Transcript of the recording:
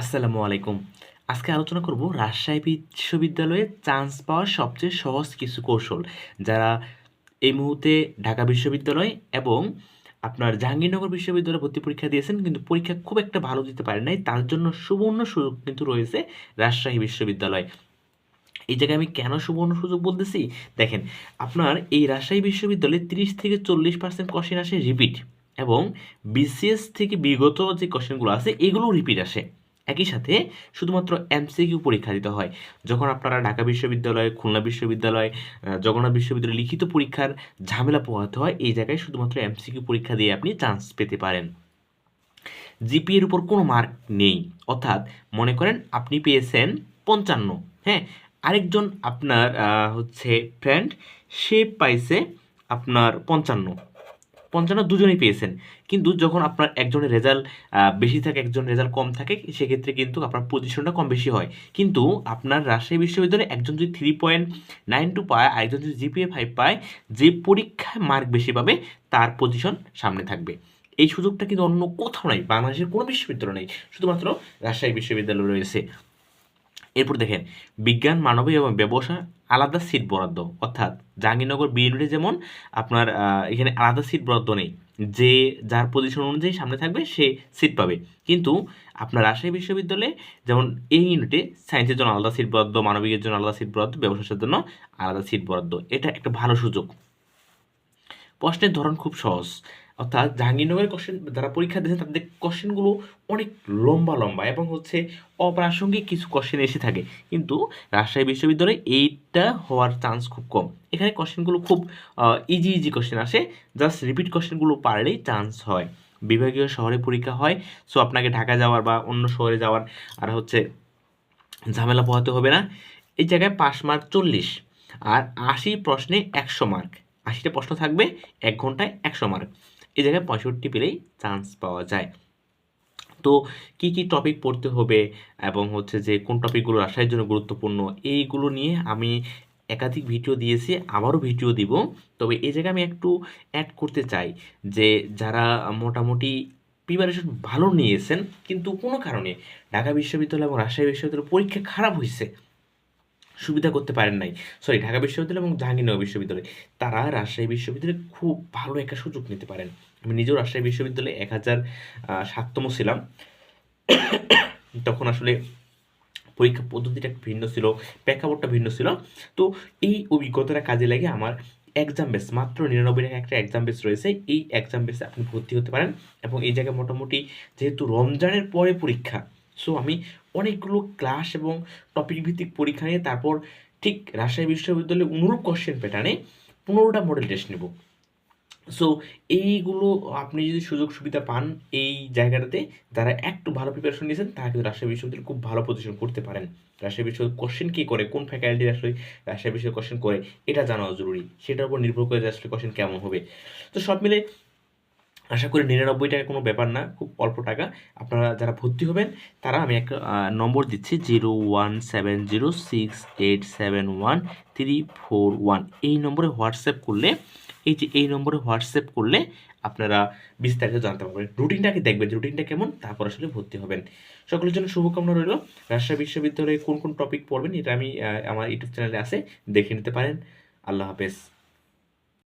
আসসালামু আলাইকুম। আজকে আলোচনা করব রাজশাহী বিশ্ববিদ্যালয়ে চান্স পাওয়ার সবচেয়ে সহজ কিছু কৌশল, যারা এই মুহূর্তে ঢাকা বিশ্ববিদ্যালয় এবং আপনার জাহাঙ্গীরনগর বিশ্ববিদ্যালয়ে ভর্তি পরীক্ষা দিয়েছেন, কিন্তু পরীক্ষা খুব একটা ভালো দিতে পারে নাই। তার জন্য সুবর্ণ সুযোগ কিন্তু রয়েছে রাজশাহী বিশ্ববিদ্যালয়। এই জায়গায় আমি কেন সুবর্ণ সুযোগ বলতেছি? দেখেন, আপনার এই রাজশাহী বিশ্ববিদ্যালয়ে তিরিশ থেকে চল্লিশ পার্সেন্ট কোশ্চেন আসে রিপিট এবং বিসিএস থেকে বিগত যে কোশ্চেনগুলো আছে এগুলো রিপিট আসে। একই সাথে শুধুমাত্র এমসিকিউ পরীক্ষা দিতে হয়। যখন আপনারা ঢাকা বিশ্ববিদ্যালয়, খুলনা বিশ্ববিদ্যালয় জগন্নাথ বিশ্ববিদ্যালয় লিখিত পরীক্ষার ঝামেলা পোহাতে হয়, এই জায়গায় শুধুমাত্র এমসিকিউ পরীক্ষা দিয়ে আপনি চান্স পেতে পারেন। জিপি এর উপর কোনো মার্ক নেই। অর্থাৎ মনে করেন আপনি পেয়েছেন পঞ্চান্ন। হ্যাঁ আরেকজন আপনার হচ্ছে ফ্রেন্ড সে পাইছে আপনার পঞ্চান্ন। পঞ্চান্ন দুজনেই পেয়েছেন। কিন্তু যখন আপনার একজনের রেজাল্ট বেশি থাকে একজন রেজাল্ট কম থাকে, সেক্ষেত্রে কিন্তু আপনার পজিশনটা কম বেশি হয়। কিন্তু আপনার রাজশাহী বিশ্ববিদ্যালয়ে একজন যদি থ্রি পয়েন্ট নাইন টু পায়, আরেকজন যদি জিপিএ ফাইভ পায়, যে পরীক্ষায় মার্ক বেশি পাবে, তার পজিশন সামনে থাকবে। এই সুযোগটা কিন্তু অন্য কোথাও নাই, বাংলাদেশের কোনো বিশ্ববিদ্যালয় নেই, শুধুমাত্র রাজশাহী বিশ্ববিদ্যালয় রয়েছে। এরপর দেখেন, বিজ্ঞান মানবিক এবং ব্যবসা আলাদা সিট বরাদ্দ। অর্থাৎ জাহাঙ্গীরনগর বিএনডি যেমন আপনার এখানে আলাদা সিট বরাদ্দ নেই। যে যার পজিশন অনুযায়ী সামনে থাকবে, সে সিট পাবে। কিন্তু আপনার রাজশাহী বিশ্ববিদ্যালয়ে যেমন এই ইউনিটে সায়েন্সের জন্য আলাদা সিট বরাদ্দ, মানবিকের জন্য আলাদা সিট বরাদ্দ, ব্যবসার জন্য আলাদা সিট বরাদ্দ। এটা একটা ভালো সুযোগ। প্রশ্নের ধরন খুব সহজ। অর্থাৎ জাহাঙ্গীরনগরের কোশ্চেন যারা পরীক্ষা দিয়েছেন তাদের কোশ্চেনগুলো অনেক লম্বা লম্বা এবং হচ্ছে অপ্রাসঙ্গিক কিছু কোশ্চেন এসে থাকে। কিন্তু রাজশাহী বিশ্ববিদ্যালয়ে এইটা হওয়ার চান্স খুব কম। এখানে কোশ্চেনগুলো খুব ইজি ইজি কোশ্চেন আসে। জাস্ট রিপিট কোশ্চেনগুলো পারলেই চান্স হয়। বিভাগীয় শহরে পরীক্ষা হয় সো আপনাকে ঢাকা যাওয়ার বা অন্য শহরে যাওয়ার আর হচ্ছে ঝামেলা পোহাতে হবে না। এই জায়গায় পাস মার্ক চল্লিশ আর আশি প্রশ্নে একশো মার্ক। আশিটা প্রশ্ন থাকবে, এক ঘন্টায় একশো মার্ক। এই জায়গায় পঁয়ষট্টি পেলেই চান্স পাওয়া যায়। তো কি কি টপিক পড়তে হবে এবং হচ্ছে যে কোন টপিকগুলো রাজশাহীর জন্য গুরুত্বপূর্ণ, এইগুলো নিয়ে আমি একাধিক ভিডিও দিয়েছি, আবারও ভিডিও দিব। তবে এই জায়গায় আমি একটু অ্যাড করতে চাই যে যারা মোটামুটি প্রিপারেশন ভালো নিয়েছেন, কিন্তু কোনো কারণে ঢাকা বিশ্ববিদ্যালয় এবং রাজশাহী বিশ্ববিদ্যালয়ের পরীক্ষা খারাপ হয়েছে সুবিধা করতে পারেন নাই। সরি ঢাকা বিশ্ববিদ্যালয় এবং জাহাঙ্গীরনগর বিশ্ববিদ্যালয়। তারা রাজশাহী বিশ্ববিদ্যালয়ে খুব ভালো একটা সুযোগ নিতে পারেন। আমি নিজেও রাজশাহী বিশ্ববিদ্যালয়ে এক হাজার সাততম ছিলাম। তখন আসলে পরীক্ষা পদ্ধতিটা ভিন্ন ছিল, প্রেক্ষাপটটা ভিন্ন ছিল। তো এই অভিজ্ঞতাটা কাজে লাগে আমার এক্সাম বেস মাত্র নিরানব্বই টাকা একটা এক্সাম বেস রয়েছে। এই এক্সাম বেসে আপনি ভর্তি হতে পারেন এবং এই জায়গায় মোটামুটি যেহেতু রমজানের পরে পরীক্ষা সো আমি অনেকগুলো ক্লাস এবং টপিক ভিত্তিক পরীক্ষা নিয়ে তারপর ঠিক রাজশাহী বিশ্ববিদ্যালয়ে অনুরূপ কোশ্চেন প্যাটার্নে পনেরোটা মডেল টেস্ট নেব। সো এইগুলো আপনি যদি সুযোগ সুবিধা পান এই জায়গাটাতে যারা একটু ভালো প্রিপারেশন নিয়েছেন, তারা কিন্তু রাজশাহী বিশ্ববিদ্যালয়ে খুব ভালো পজিশন করতে পারেন। রাজশাহী বিশ্ববিদ্যালয় কোশ্চেন কী করে, কোন ফ্যাকাল্টি আসলে রাজশাহী বিশ্ববিদ্যালয় কোশ্চেন করে, এটা জানাও জরুরি। সেটার উপর নির্ভর করে যে আসলে কোশ্চেন কেমন হবে। তো সব মিলে আশা করি নিরানব্বই টাকা কোনো ব্যাপার না, খুব অল্প টাকা। আপনারা যারা ভর্তি হবেন, তারা আমি একটা নম্বর দিচ্ছি zero one seven zero six eight seven one three four one. এই নম্বরে হোয়াটসঅ্যাপ করলে, এই যে এই নম্বরে হোয়াটসঅ্যাপ করলে আপনারা বিস্তারিত জানতে পারবেন। রুটিনটাকে দেখবেন? রুটিনটা কেমন? তারপর আসলে ভর্তি হবেন। সকলের জন্য শুভকামনা রইল। রাজশাহী বিশ্ববিদ্যালয়ে কোন কোন টপিক পড়বেন, এটা আমি আমার ইউটিউব চ্যানেলে আছে, দেখে নিতে পারেন। আল্লাহ হাফেজ।